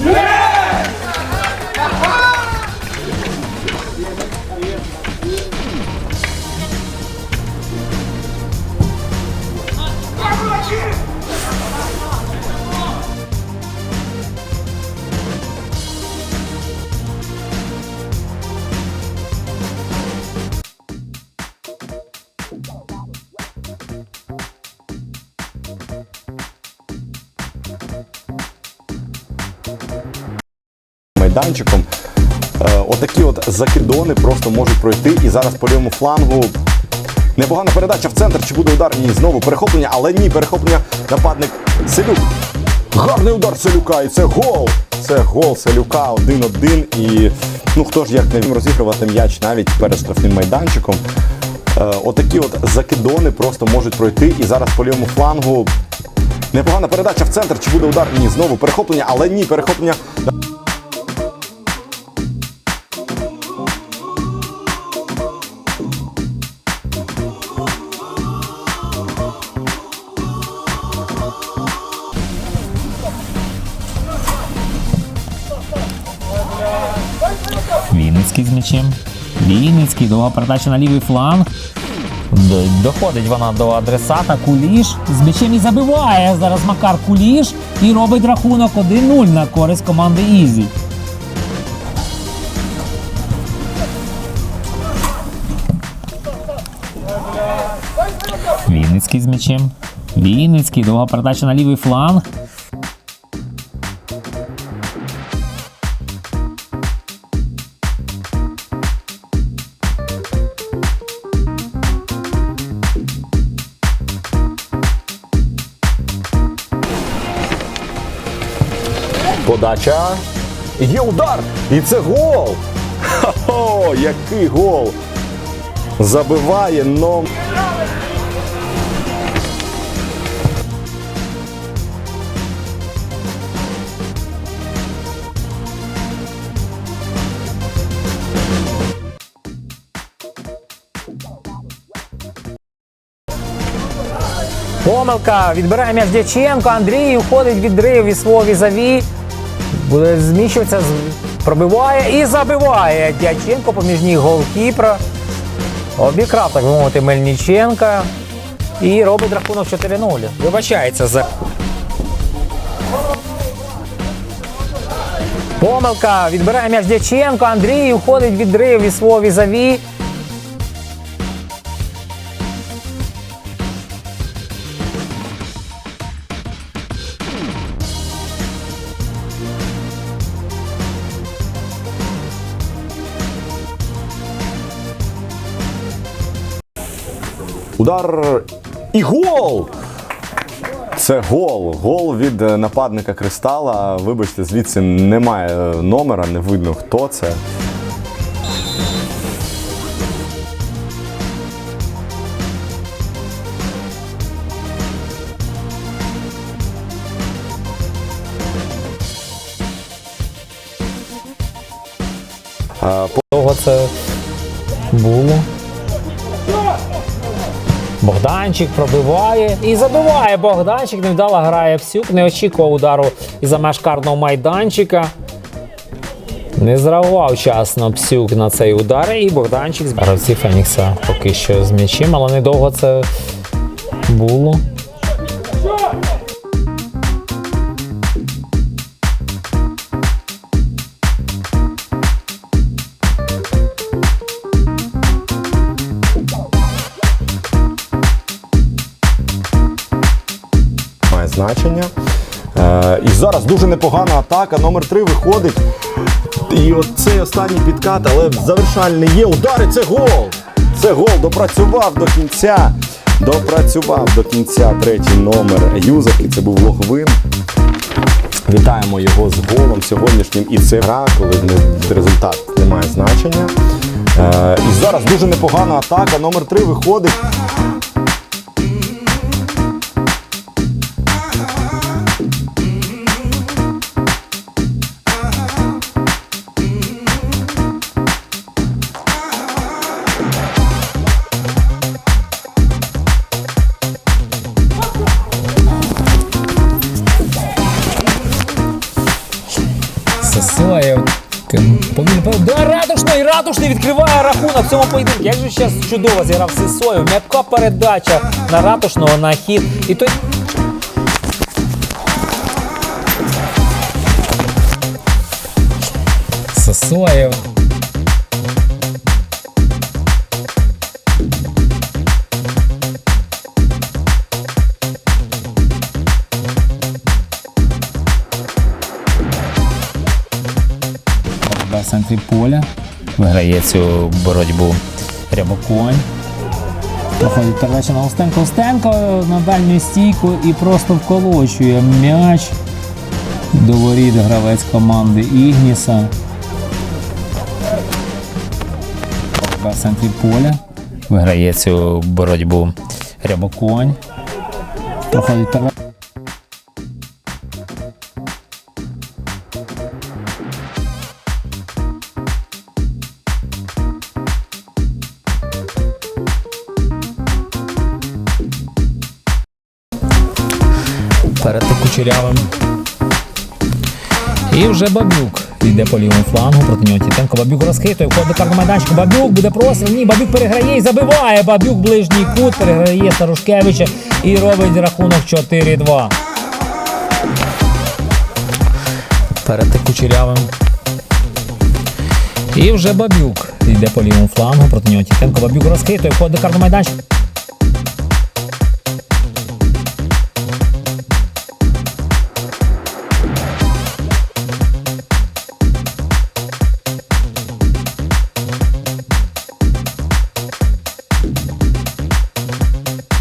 Yeah! Майданчиком. Е, Отакі от закидони просто можуть пройти. І зараз по лівому флангу непогана передача в центр. Чи буде удар? Ні, знову перехоплення, але ні, перехоплення нападник Селюк. Гарний удар Селюка, і це гол. Це гол Селюка 1-1. І ну хто ж як не розігрувати м'яч навіть перед штрафним майданчиком. Е, Отакі от закидони просто можуть пройти. І зараз по лівому флангу непогана передача в центр. Чи буде удар? Ні, знову перехоплення, але ні, перехоплення. Вінницький з м'ячем. Вінницький, довга передача на лівий фланг. Доходить вона до адресата. Куліш з м'ячем і забиває зараз Макар Куліш і робить рахунок 1-0 на користь команди Ізі. Вінницький з м'ячем. Вінницький, довга передача на лівий фланг. Подача. Є удар! І це гол! Хо-хо, який гол! Забиває но. Помилка. Відбирає м'яч Дяченко. Андрій уходить відрив від свого візаві. Буде зміщуватися, пробиває і забиває. Дяченко поміж ніг голкіпера. Обікрав, так би мовити, Мельниченка. І робить рахунок 4-0. Вибачається за. Помилка. Відбирає м'яч Дяченко. Андрій уходить відрив від свого візаві. Удар і гол! Це гол. Гол від е, нападника Кристала. Вибачте, звідси немає е, номера, не видно хто це. Довго це було. Богданчик пробиває і забиває Богданчик. Невдало грає Псюк, не очікував удару із-за мешкарного майданчика. Не зравував вчасно Псюк на цей удар. І Богданчик з гравці Фенікса поки що з м'ячем, але недовго це було. Значення. Е, і зараз дуже непогана атака. Номер 3 виходить. І от цей останній підкат, але завершальний є. Удари, це гол! Це гол. Допрацював до кінця. Допрацював до кінця третій номер Юзак. І це був Логвин. Вітаємо його з голом сьогоднішнім. І це гра, коли результат не має значення. Е, і зараз дуже непогана атака. Номер 3 виходить. Повільно. Да, Ратушний, Ратушний відкриває рахунок в цьому поєдинку. Як же зараз чудово зіграв Сисою. М'яка передача на Ратушного на хід. І той Сосоєв. Центрі поля. Виграє цю боротьбу Рябоконь. Проходить передача на Устенко. Устенко на дальню стійку і просто вколочує м'яч до воріт гравець команди Ігніса. В центрі поля. Виграє цю боротьбу Рябоконь. Проходить передача. Кучерявим. І вже Бабюк йде по лівому флангу проти нього Тітенко. Бабюк розхитує, входить до карного. Бабюк буде простріл. Ні, Бабюк переграє і забиває. Бабюк ближній кут, переграє Старушкевича і робить рахунок 4-2. Перед кучерявим. І вже Бабюк йде по лівому флангу проти нього Тітенко. Бабюк розхитує, входить до карного майданчика.